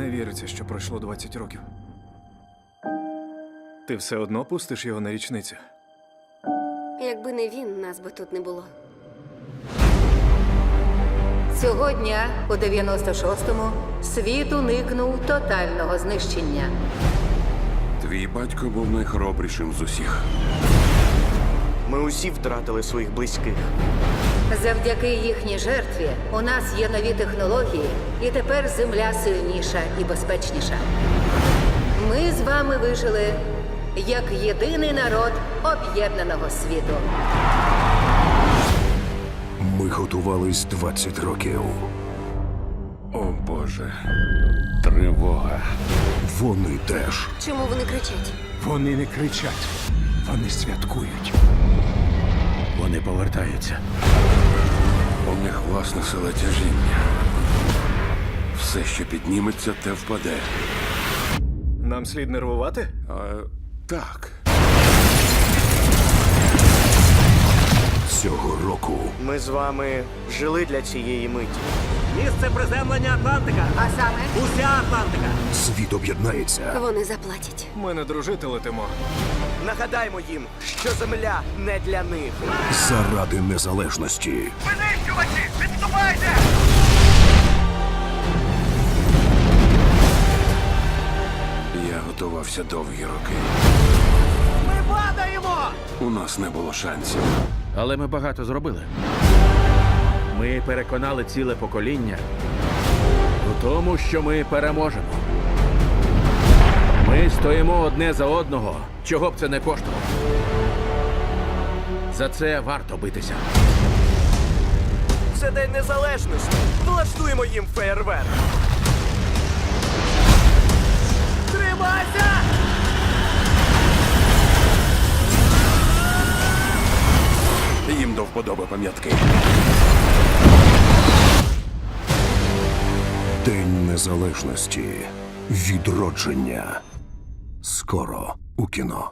Не віриться, що пройшло 20 років. Ти все одно пустиш його на річницю. Якби не він, нас би тут не було. Цього дня, у 96-му, світ уникнув тотального знищення. Твій батько був найхоробрішим з усіх. Ми усі втратили своїх близьких. Завдяки їхній жертві у нас є нові технології, і тепер земля сильніша і безпечніша. Ми з вами вижили як єдиний народ об'єднаного світу. Ми готувались 20 років. О Боже, тривога. Вони теж. Чому вони кричать? Вони не кричать, вони святкують. Вони повертаються. У них власна сила тяжіння. Все, що підніметься, те впаде. Нам слід нервувати? А, так. Цього року Ми з вами жили для цієї миті. Місце приземлення Атлантика. А саме Уся Атлантика. світ об'єднається. Вони заплатять. Ми не дружити летимо. Нагадаймо їм, що земля не для них. Заради незалежності. Винищувачі! Відступайте! Я готувався довгі роки. Ми падаємо! У нас не було шансів. Але ми багато зробили. Ми переконали ціле покоління у тому, що ми переможемо. Ми стоїмо одне за одного, чого б це не коштувало. За це варто битися. Це день незалежності. Влаштуємо їм феєрверк. Тримайся! Вподоби пам'ятки. День незалежності. Відродження. Скоро у кіно.